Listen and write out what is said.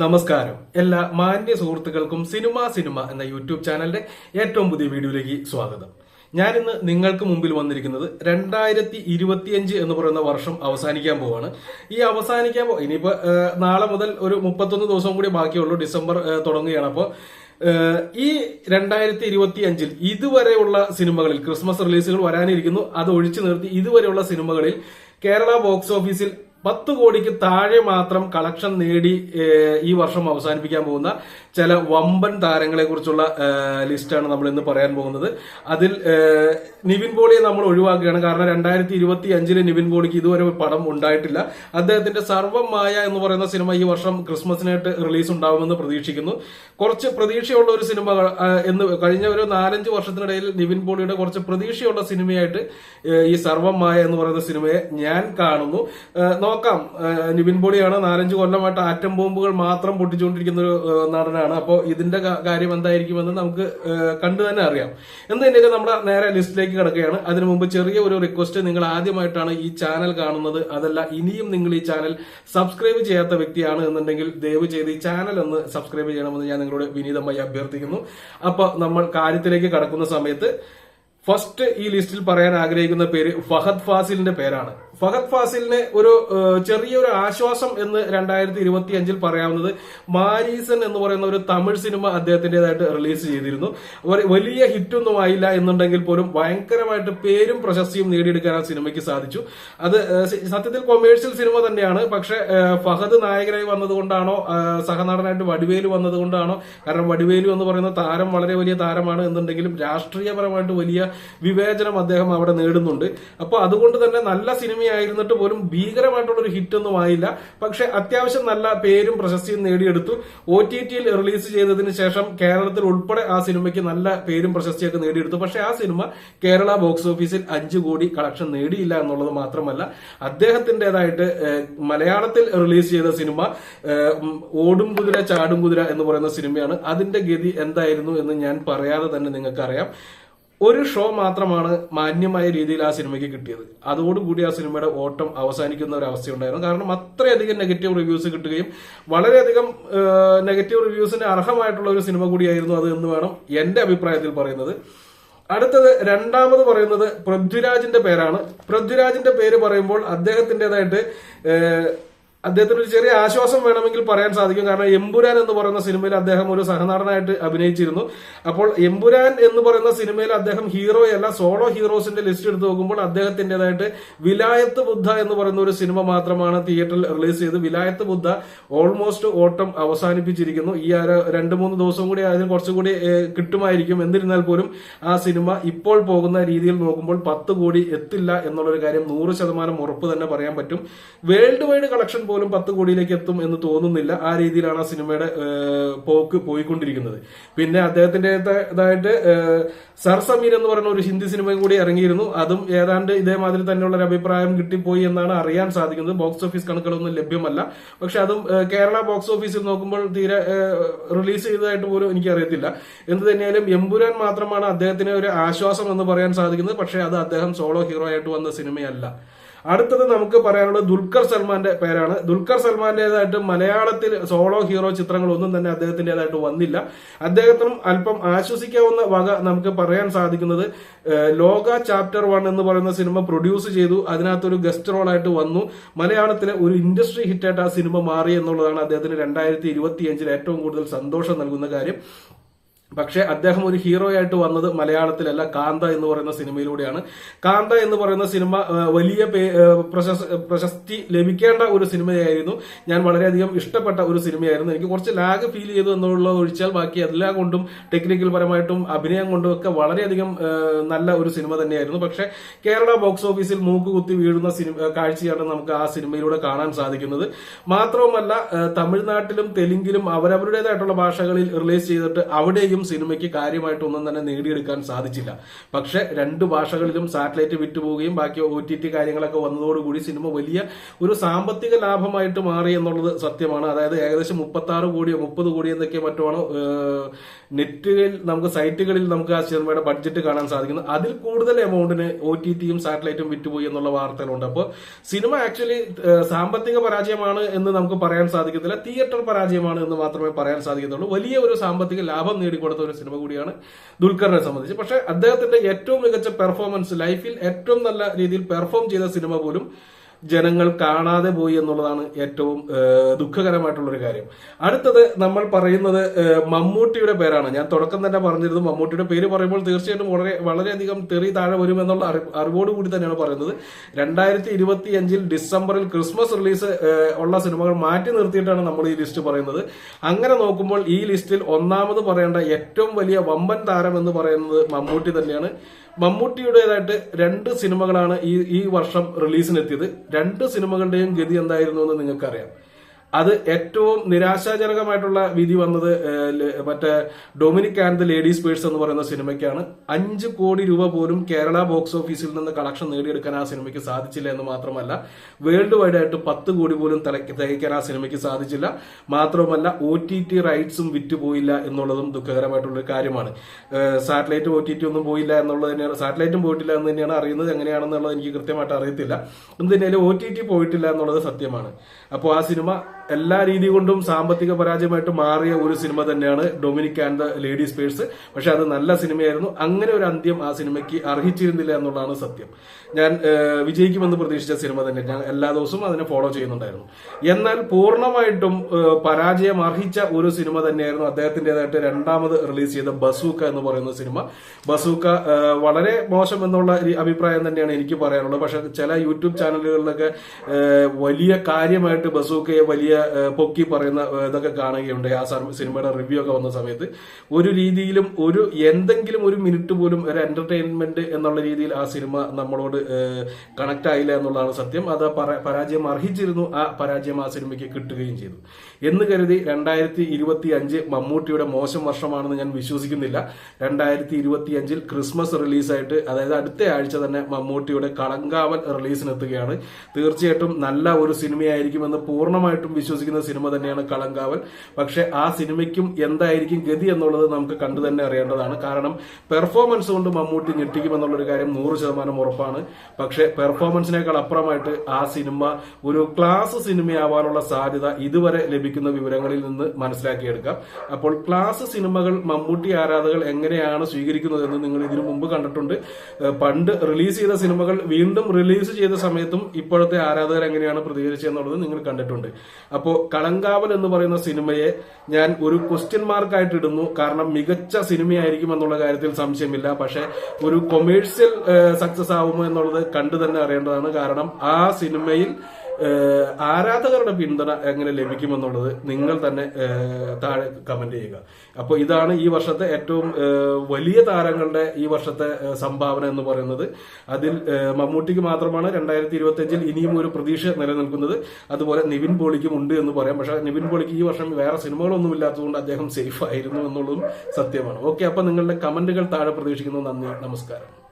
നമസ്കാരം. എല്ലാ മാന്യ സുഹൃത്തുക്കൾക്കും സിനിമ സിനിമ എന്ന യൂട്യൂബ് ചാനലിന്റെ ഏറ്റവും പുതിയ വീഡിയോയിലേക്ക് സ്വാഗതം. ഞാനിന്ന് നിങ്ങൾക്ക് മുമ്പിൽ വന്നിരിക്കുന്നത് രണ്ടായിരത്തി ഇരുപത്തിയഞ്ച് എന്ന് പറയുന്ന വർഷം അവസാനിക്കാൻ പോവാണ്. ഈ അവസാനിക്കാൻ പോ ഇനിയിപ്പോ നാളെ മുതൽ ഒരു മുപ്പത്തൊന്ന് ദിവസം കൂടി ബാക്കിയുള്ളൂ. ഡിസംബർ തുടങ്ങുകയാണ്. അപ്പോൾ ഈ രണ്ടായിരത്തി ഇരുപത്തി അഞ്ചിൽ ഇതുവരെയുള്ള സിനിമകളിൽ ക്രിസ്മസ് റിലീസുകൾ വരാനിരിക്കുന്നു. അത് ഒഴിച്ചു നിർത്തി ഇതുവരെയുള്ള സിനിമകളിൽ കേരള ബോക്സ് ഓഫീസിൽ പത്ത് കോടിക്ക് താഴെ മാത്രം കളക്ഷൻ നേടി ഈ വർഷം അവസാനിപ്പിക്കാൻ പോകുന്ന ചില വമ്പൻ താരങ്ങളെ കുറിച്ചുള്ള ലിസ്റ്റാണ് നമ്മൾ ഇന്ന് പറയാൻ പോകുന്നത്. അതിൽ നിവിൻ പോളിയെ നമ്മൾ ഒഴിവാക്കുകയാണ്. കാരണം രണ്ടായിരത്തി ഇരുപത്തി അഞ്ചിൽ നിവിൻ പോളിക്ക് ഇതുവരെ പടം ഉണ്ടായിട്ടില്ല. അദ്ദേഹത്തിന്റെ സർവമായ എന്ന് പറയുന്ന സിനിമ ഈ വർഷം ക്രിസ്മസിനായിട്ട് റിലീസ് ഉണ്ടാവുമെന്ന് പ്രതീക്ഷിക്കുന്നു. കുറച്ച് പ്രതീക്ഷയുള്ള ഒരു സിനിമ എന്ന് കഴിഞ്ഞ ഒരു നാലഞ്ച് വർഷത്തിനിടയിൽ നിവിൻ പോളിയുടെ കുറച്ച് പ്രതീക്ഷയുള്ള സിനിമയായിട്ട് ഈ സർവമായ എന്ന് പറയുന്ന സിനിമയെ ഞാൻ കാണുന്നു. നോക്കാം. നിവിൻ പോളിയാണ് നാലഞ്ച് കൊല്ലമായിട്ട് ആറ്റം ബോംബുകൾ മാത്രം പൊട്ടിച്ചുകൊണ്ടിരിക്കുന്ന ഒരു നടനാണ്. അപ്പോൾ ഇതിന്റെ കാര്യം എന്തായിരിക്കുമെന്ന് നമുക്ക് കണ്ടു തന്നെ അറിയാം. തന്നെയൊക്കെ നമ്മുടെ നേരെ ലിസ്റ്റിലേക്ക് കിടക്കുകയാണ്. അതിനു മുമ്പ് ചെറിയ ഒരു റിക്വസ്റ്റ് നിങ്ങൾ ആദ്യമായിട്ടാണ് ഈ ചാനൽ കാണുന്നത്. അതല്ല ഇനിയും നിങ്ങൾ ഈ ചാനൽ സബ്സ്ക്രൈബ് ചെയ്യാത്ത വ്യക്തിയാണ് എന്നുണ്ടെങ്കിൽ ദയവ് ചെയ്ത് ഈ ചാനൽ ഒന്ന് സബ്സ്ക്രൈബ് ചെയ്യണമെന്ന് ഞാൻ നിങ്ങളോട് വിനീതമായി അഭ്യർത്ഥിക്കുന്നു. അപ്പോൾ നമ്മൾ കാര്യത്തിലേക്ക് കടക്കുന്ന സമയത്ത് ഫസ്റ്റ് ഈ ലിസ്റ്റിൽ പറയാൻ ആഗ്രഹിക്കുന്ന പേര് ഫഹദ് ഫാസിലിന്റെ പേരാണ്. ഫഹദ് ഫാസിലിന് ഒരു ചെറിയൊരു ആശ്വാസം എന്ന് രണ്ടായിരത്തി ഇരുപത്തി അഞ്ചിൽ പറയാവുന്നത് മാരീസൻ എന്ന് പറയുന്ന ഒരു തമിഴ് സിനിമ അദ്ദേഹത്തിന്റേതായിട്ട് റിലീസ് ചെയ്തിരുന്നു. വലിയ ഹിറ്റൊന്നും ആയില്ല എന്നുണ്ടെങ്കിൽ പോലും ഭയങ്കരമായിട്ട് പേരും പ്രശസ്തിയും നേടിയെടുക്കാൻ ആ സിനിമയ്ക്ക് സാധിച്ചു. അത് സത്യത്തിൽ കൊമേഴ്സ്യൽ സിനിമ തന്നെയാണ്. പക്ഷെ ഫഹദ് നായകനായി വന്നതുകൊണ്ടാണോ സഹനടനായിട്ട് വടിവേലു വന്നതുകൊണ്ടാണോ കാരണം വടിവേലു എന്ന് പറയുന്ന താരം വളരെ വലിയ താരമാണ് എന്നുണ്ടെങ്കിലും രാഷ്ട്രീയപരമായിട്ട് വലിയ വിവേചനം അദ്ദേഹം അവിടെ നേടുന്നുണ്ട്. അപ്പൊ അതുകൊണ്ട് തന്നെ നല്ല സിനിമയായിരുന്നിട്ട് പോലും ഭീകരമായിട്ടുള്ള ഒരു ഹിറ്റ് ഒന്നും ആയില്ല. പക്ഷെ അത്യാവശ്യം നല്ല പേരും പ്രശസ്തിയും നേടിയെടുത്തു. ഒ ടി ടിയിൽ റിലീസ് ചെയ്തതിന് ശേഷം കേരളത്തിൽ ഉൾപ്പെടെ ആ സിനിമയ്ക്ക് നല്ല പേരും പ്രശസ്തിയൊക്കെ നേടിയെടുത്തു. പക്ഷെ ആ സിനിമ കേരള ബോക്സ് ഓഫീസിൽ അഞ്ചു കോടി കളക്ഷൻ നേടിയില്ല എന്നുള്ളത് മാത്രമല്ല അദ്ദേഹത്തിന്റേതായിട്ട് ഏഹ്, മലയാളത്തിൽ റിലീസ് ചെയ്ത സിനിമ ഓടും കുതിര ചാടും കുതിര എന്ന് പറയുന്ന സിനിമയാണ്. അതിന്റെ ഗതി എന്തായിരുന്നു എന്ന് ഞാൻ പറയാതെ തന്നെ നിങ്ങൾക്കറിയാം. ഒരു ഷോ മാത്രമാണ് മാന്യമായ രീതിയിൽ ആ സിനിമയ്ക്ക് കിട്ടിയത്. അതോടുകൂടി ആ സിനിമയുടെ ഓട്ടം അവസാനിക്കുന്ന ഒരു അവസ്ഥയുണ്ടായിരുന്നു. കാരണം അത്രയധികം നെഗറ്റീവ് റിവ്യൂസ് കിട്ടുകയും വളരെയധികം നെഗറ്റീവ് റിവ്യൂസിന് അർഹമായിട്ടുള്ള ഒരു സിനിമ കൂടിയായിരുന്നു അത് എന്ന് വേണം എന്റെ അഭിപ്രായത്തിൽ പറയുന്നത്. അടുത്തത് രണ്ടാമത് പറയുന്നത് പൃഥ്വിരാജിന്റെ പേരാണ്. പൃഥ്വിരാജിന്റെ പേര് പറയുമ്പോൾ അദ്ദേഹത്തിന്റേതായിട്ട് ഏഹ്, അദ്ദേഹത്തിന് ഒരു ചെറിയ ആശ്വാസം വേണമെങ്കിൽ പറയാൻ സാധിക്കും. കാരണം എമ്പുരാൻ എന്ന് പറയുന്ന സിനിമയിൽ അദ്ദേഹം ഒരു സഹനടനായിട്ട് അഭിനയിച്ചിരുന്നു. അപ്പോൾ എമ്പുരാൻ എന്ന് പറയുന്ന സിനിമയിൽ അദ്ദേഹം ഹീറോ അല്ല സോളോ ഹീറോസിന്റെ ലിസ്റ്റ് എടുത്ത് നോക്കുമ്പോൾ അദ്ദേഹത്തിന്റേതായിട്ട് വിലായത്ത് ബുദ്ധ എന്ന് പറയുന്ന ഒരു സിനിമ മാത്രമാണ് തിയേറ്ററിൽ റിലീസ് ചെയ്ത് വിലായത്ത് ബുദ്ധ ഓൾമോസ്റ്റ് ഓട്ടം അവസാനിപ്പിച്ചിരിക്കുന്നു. ഈ രണ്ട് മൂന്ന് ദിവസം കൂടി അതിന് കുറച്ചുകൂടി കിട്ടുമായിരിക്കും. എന്നിരുന്നാൽ പോലും ആ സിനിമ ഇപ്പോൾ പോകുന്ന രീതിയിൽ നോക്കുമ്പോൾ പത്ത് കോടി എത്തില്ല എന്നുള്ളൊരു കാര്യം നൂറ് ശതമാനം ഉറപ്പ് തന്നെ പറയാൻ പറ്റും. വേൾഡ് വൈഡ് കളക്ഷൻ പത്ത് കോടിയിലേക്ക് എത്തും എന്ന് തോന്നുന്നില്ല ആ രീതിയിലാണ് ആ സിനിമയുടെ പോക്ക് പോയിക്കൊണ്ടിരിക്കുന്നത്. പിന്നെ അദ്ദേഹത്തിന്റെ ഇതായിട്ട് സർ സമീർ എന്ന് പറയുന്ന ഒരു ഹിന്ദി സിനിമയും കൂടി ഇറങ്ങിയിരുന്നു. അതും ഏതാണ്ട് ഇതേമാതിരി തന്നെയുള്ള ഒരു അഭിപ്രായം കിട്ടിപ്പോയി എന്നാണ് അറിയാൻ സാധിക്കുന്നത്. ബോക്സ് ഓഫീസ് കണക്കുകളൊന്നും ലഭ്യമല്ല. പക്ഷെ അതും കേരള ബോക്സ് ഓഫീസിൽ നോക്കുമ്പോൾ തീരെ റിലീസ് ചെയ്തതായിട്ട് പോലും എനിക്ക് അറിയത്തില്ല എന്ത് തന്നെയാലും എമ്പുരാൻ മാത്രമാണ് അദ്ദേഹത്തിന് ഒരു ആശ്വാസം എന്ന് പറയാൻ സാധിക്കുന്നത്. പക്ഷെ അത് അദ്ദേഹം സോളോ ഹീറോ ആയിട്ട് വന്ന സിനിമയല്ല. അടുത്തത് നമുക്ക് പറയാനുള്ളത് ദുൽഖർ സൽമാന്റെ പേരാണ്. ദുൽഖർ സൽമാന്റേതായിട്ട് മലയാളത്തിൽ സോളോ ഹീറോ ചിത്രങ്ങൾ ഒന്നും തന്നെ അദ്ദേഹത്തിന്റെതായിട്ട് വന്നില്ല. അദ്ദേഹത്തിനും അല്പം ആശ്വസിക്കാവുന്ന വക നമുക്ക് പറയാൻ സാധിക്കുന്നത് ലോക ചാപ്റ്റർ വൺ എന്ന് പറയുന്ന സിനിമ പ്രൊഡ്യൂസ് ചെയ്തു. അതിനകത്തൊരു ഗസ്റ്റ് റോളായിട്ട് വന്നു. മലയാളത്തിലെ ഒരു ഇൻഡസ്ട്രി ഹിറ്റായിട്ട് ആ സിനിമ മാറി എന്നുള്ളതാണ് അദ്ദേഹത്തിന് രണ്ടായിരത്തി ഇരുപത്തിയഞ്ചിൽ ഏറ്റവും കൂടുതൽ സന്തോഷം നൽകുന്ന കാര്യം. പക്ഷേ അദ്ദേഹം ഒരു ഹീറോ ആയിട്ട് വന്നത് മലയാളത്തിലല്ല കാന്ത എന്ന് പറയുന്ന സിനിമയിലൂടെയാണ്. കാന്ത എന്ന് പറയുന്ന സിനിമ വലിയ പ്രശസ്തി ലഭിക്കേണ്ട ഒരു സിനിമയായിരുന്നു. ഞാൻ വളരെയധികം ഇഷ്ടപ്പെട്ട ഒരു സിനിമയായിരുന്നു. എനിക്ക് കുറച്ച് ലാഗ് ഫീൽ ചെയ്തു എന്നുള്ളത് ഒഴിച്ചാൽ ബാക്കി എല്ലാ കൊണ്ടും ടെക്നിക്കൽ പരമായിട്ടും അഭിനയം കൊണ്ടും ഒക്കെ വളരെയധികം നല്ല ഒരു സിനിമ തന്നെയായിരുന്നു. പക്ഷെ കേരള ബോക്സ് ഓഫീസിൽ മൂക്കുകുത്തി വീഴുന്ന സിനിമ കാഴ്ചയാണ് നമുക്ക് ആ സിനിമയിലൂടെ കാണാൻ സാധിക്കുന്നത്. മാത്രവുമല്ല തമിഴ്നാട്ടിലും തെലുങ്കിലും അവരവരുടേതായിട്ടുള്ള ഭാഷകളിൽ റിലീസ് ചെയ്തിട്ട് അവിടെയും സിനിമയ്ക്ക് കാര്യമായിട്ടൊന്നും തന്നെ നേടിയെടുക്കാൻ സാധിച്ചില്ല. പക്ഷെ രണ്ട് ഭാഷകളിലും സാറ്റലൈറ്റ് വിറ്റുപോവുകയും ബാക്കി ഒ ടി ടി കാര്യങ്ങളൊക്കെ വന്നതോടുകൂടി സിനിമ വലിയ ഒരു സാമ്പത്തിക ലാഭമായിട്ട് മാറി എന്നുള്ളത് സത്യമാണ്. അതായത് ഏകദേശം മുപ്പത്തി ആറ് കോടിയോ മുപ്പത് കോടി എന്നൊക്കെ മറ്റുമാണ് നെറ്റുകളിൽ നമുക്ക് സൈറ്റുകളിൽ നമുക്ക് ആ സിനിമയുടെ ബഡ്ജറ്റ് കാണാൻ സാധിക്കുന്നത് അതിൽ കൂടുതൽ എമൗണ്ടിന് ഒ ടി ടിയും സാറ്റലൈറ്റും വിറ്റുപോയി എന്നുള്ള വാർത്തകളുണ്ട്. അപ്പോൾ സിനിമ ആക്ച്വലി സാമ്പത്തിക പരാജയമാണ് എന്ന് നമുക്ക് പറയാൻ സാധിക്കത്തില്ല. തിയേറ്റർ പരാജയമാണ് എന്ന് മാത്രമേ പറയാൻ സാധിക്കത്തുള്ളൂ. വലിയ ഒരു സാമ്പത്തിക ലാഭം നേടിക്കൊടുത്ത ഒരു സിനിമ കൂടിയാണ് ദുൽഖറിനെ സംബന്ധിച്ച്. പക്ഷേ അദ്ദേഹത്തിന്റെ ഏറ്റവും മികച്ച പെർഫോമൻസ് ലൈഫിൽ ഏറ്റവും നല്ല രീതിയിൽ പെർഫോം ചെയ്ത സിനിമ പോലും ജനങ്ങൾ കാണാതെ പോയി എന്നുള്ളതാണ് ഏറ്റവും ദുഃഖകരമായിട്ടുള്ളൊരു കാര്യം. അടുത്തത് നമ്മൾ പറയുന്നത് മമ്മൂട്ടിയുടെ പേരാണ്. ഞാൻ തുടക്കം തന്നെ പറഞ്ഞിരുന്നു മമ്മൂട്ടിയുടെ പേര് പറയുമ്പോൾ തീർച്ചയായിട്ടും വളരെ വളരെയധികം തെറി താഴെ വരുമെന്നുള്ള എന്നുള്ള അറിവോട് കൂടി തന്നെയാണ് പറയുന്നത്. രണ്ടായിരത്തി ഇരുപത്തി അഞ്ചിൽ ഡിസംബറിൽ ക്രിസ്മസ് റിലീസ് ഉള്ള സിനിമകൾ മാറ്റി നിർത്തിയിട്ടാണ് നമ്മൾ ഈ ലിസ്റ്റ് പറയുന്നത്. അങ്ങനെ നോക്കുമ്പോൾ ഈ ലിസ്റ്റിൽ ഒന്നാമത് പറയേണ്ട ഏറ്റവും വലിയ വമ്പൻ താരം എന്ന് പറയുന്നത് മമ്മൂട്ടി തന്നെയാണ്. മമ്മൂട്ടിയുടേതായിട്ട് രണ്ട് സിനിമകളാണ് ഈ ഈ വർഷം റിലീസിനെത്തിയത്. രണ്ട് സിനിമകളുടെയും ഗതി എന്തായിരുന്നു എന്ന് നിങ്ങൾക്കറിയാം. അത് ഏറ്റവും നിരാശാജനകമായിട്ടുള്ള വിധി വന്നത് മറ്റേ Dominic and the ladies purse എന്ന് പറയുന്ന സിനിമയ്ക്കാണ്. അഞ്ച് കോടി രൂപ പോലും കേരള ബോക്സ് ഓഫീസിൽ നിന്ന് കളക്ഷൻ നേടിയെടുക്കാൻ ആ സിനിമയ്ക്ക് സാധിച്ചില്ല എന്ന് മാത്രമല്ല വേൾഡ് വൈഡ് ആയിട്ട് പത്ത് കോടി പോലും തികയ്ക്കാൻ ആ സിനിമയ്ക്ക് സാധിച്ചില്ല. മാത്രമല്ല ഒ ടി ടി റൈറ്റ്സും വിറ്റുപോയില്ല എന്നുള്ളതും ദുഃഖകരമായിട്ടുള്ള കാര്യമാണ്. സാറ്റലൈറ്റ് ഒ ടി ടി ഒന്നും പോയില്ല എന്നുള്ളത് തന്നെയാണ് സാറ്റലൈറ്റും പോയിട്ടില്ല എന്ന് തന്നെയാണ് അറിയുന്നത് എങ്ങനെയാണെന്നുള്ളത് എനിക്ക് കൃത്യമായിട്ട് അറിയത്തില്ല. എന്ത് തന്നെയാലും ഒ ടി ടി പോയിട്ടില്ല എന്നുള്ളത് സത്യമാണ്. അപ്പോൾ ആ സിനിമ എല്ലാ രീതി കൊണ്ടും സാമ്പത്തിക പരാജയമായിട്ട് മാറിയ ഒരു സിനിമ തന്നെയാണ് Dominic and the ladies purse. പക്ഷെ അത് നല്ല സിനിമയായിരുന്നു. അങ്ങനെ ഒരു അന്ത്യം ആ സിനിമയ്ക്ക് അർഹിച്ചിരുന്നില്ല എന്നുള്ളതാണ് സത്യം. ഞാൻ വിജയിക്കുമെന്ന് പ്രതീക്ഷിച്ച സിനിമ തന്നെ. ഞാൻ എല്ലാ ദിവസവും അതിനെ ഫോളോ ചെയ്യുന്നുണ്ടായിരുന്നു. എന്നാൽ പൂർണമായിട്ടും പരാജയം അർഹിച്ച ഒരു സിനിമ തന്നെയായിരുന്നു അദ്ദേഹത്തിന്റെതായിട്ട് രണ്ടാമത് റിലീസ് ചെയ്ത ബസൂക്ക എന്ന് പറയുന്ന സിനിമ. ബസൂക്ക വളരെ മോശം എന്നുള്ള അഭിപ്രായം തന്നെയാണ് എനിക്ക് പറയാനുള്ളത്. പക്ഷെ ചില യൂട്യൂബ് ചാനലുകളിലൊക്കെ വലിയ കാര്യമായിട്ട് ബസൂക്കയെ വലിയ പൊക്കി പറയുന്ന ഇതൊക്കെ കാണുകയുണ്ട് ആ സിനിമയുടെ റിവ്യൂ ഒക്കെ വന്ന സമയത്ത് ഒരു രീതിയിലും ഒരു എന്തെങ്കിലും ഒരു മിനിറ്റ് പോലും ഒരു എന്റർടൈൻമെന്റ് എന്നുള്ള രീതിയിൽ ആ സിനിമ നമ്മളോട് കണക്ട് ആയില്ല എന്നുള്ളതാണ് സത്യം. അത് പരാജയം അർഹിച്ചിരുന്നു. ആ പരാജയം ആ സിനിമയ്ക്ക് കിട്ടുകയും ചെയ്തു. എന്ന് കരുതി രണ്ടായിരത്തി ഇരുപത്തി അഞ്ച് മമ്മൂട്ടിയുടെ മോശം വർഷമാണെന്ന് ഞാൻ വിശ്വസിക്കുന്നില്ല. രണ്ടായിരത്തി ഇരുപത്തി അഞ്ചിൽ ക്രിസ്മസ് റിലീസായിട്ട് അതായത് അടുത്ത ആഴ്ച തന്നെ മമ്മൂട്ടിയുടെ കളങ്കാവൽ റിലീസിനെത്തുകയാണ്. തീർച്ചയായിട്ടും നല്ല ഒരു സിനിമയായിരിക്കുമെന്ന് പൂർണമായിട്ടും വിശ്വസിക്കുന്ന സിനിമ തന്നെയാണ് കളങ്കാവൽ. പക്ഷെ ആ സിനിമയ്ക്കും എന്തായിരിക്കും ഗതി എന്നുള്ളത് നമുക്ക് കണ്ടു തന്നെ അറിയേണ്ടതാണ്. കാരണം പെർഫോമൻസ് കൊണ്ട് മമ്മൂട്ടി ഞെട്ടിക്കുമെന്നുള്ളൊരു കാര്യം നൂറ് ശതമാനം ഉറപ്പാണ്. പക്ഷെ പെർഫോമൻസിനേക്കാൾ അപ്പുറമായിട്ട് ആ സിനിമ ഒരു ക്ലാസ് സിനിമയാവാനുള്ള സാധ്യത ഇതുവരെ ലഭിക്കുന്ന വിവരങ്ങളിൽ നിന്ന് മനസ്സിലാക്കിയെടുക്കാം. അപ്പോൾ ക്ലാസ് സിനിമകൾ മമ്മൂട്ടി ആരാധകൾ എങ്ങനെയാണ് സ്വീകരിക്കുന്നതെന്ന് നിങ്ങൾ ഇതിനു മുമ്പ് കണ്ടിട്ടുണ്ട്. പണ്ട് റിലീസ് ചെയ്ത സിനിമകൾ വീണ്ടും റിലീസ് ചെയ്ത സമയത്തും ഇപ്പോഴത്തെ ആരാധകർ എങ്ങനെയാണ് പ്രതികരിച്ചതെന്നുള്ളത് നിങ്ങൾ കണ്ടിട്ടുണ്ട്. അപ്പോൾ കളങ്കാവൽ എന്ന് പറയുന്ന സിനിമയെ ഞാൻ ഒരു ക്വസ്റ്റ്യൻ മാർക്കായിട്ട് ഇടുന്നു. കാരണം മികച്ച സിനിമയായിരിക്കും എന്നുള്ള കാര്യത്തിൽ സംശയമില്ല. പക്ഷെ ഒരു കൊമേഴ്സ്യൽ സക്സസ് ആവുമോ എന്നുള്ളത് കണ്ടു തന്നെ അറിയേണ്ടതാണ്. കാരണം ആ സിനിമയിൽ ആരാധകരുടെ പിന്തുണ എങ്ങനെ ലഭിക്കുമെന്നുള്ളത് നിങ്ങൾ തന്നെ താഴെ കമന്റ് ചെയ്യുക. അപ്പോൾ ഇതാണ് ഈ വർഷത്തെ ഏറ്റവും വലിയ താരങ്ങളുടെ ഈ വർഷത്തെ സംഭാവന എന്ന് പറയുന്നത്. അതിൽ മമ്മൂട്ടിക്ക് മാത്രമാണ് രണ്ടായിരത്തി ഇരുപത്തി അഞ്ചിൽ ഇനിയും ഒരു പ്രതീക്ഷ നിലനിൽക്കുന്നത്. അതുപോലെ നിവിൻ പോളിക്കും ഉണ്ട് എന്ന് പറയാം. പക്ഷെ നിവിൻ പോളിക്ക് ഈ വർഷം വേറെ സിനിമകളൊന്നും ഇല്ലാത്തതുകൊണ്ട് അദ്ദേഹം സേഫ് ആയിരുന്നു എന്നുള്ളതും സത്യമാണ്. ഓക്കെ അപ്പൊ നിങ്ങളുടെ കമന്റുകൾ താഴെ പ്രതീക്ഷിക്കുന്നു. നന്ദി നമസ്കാരം.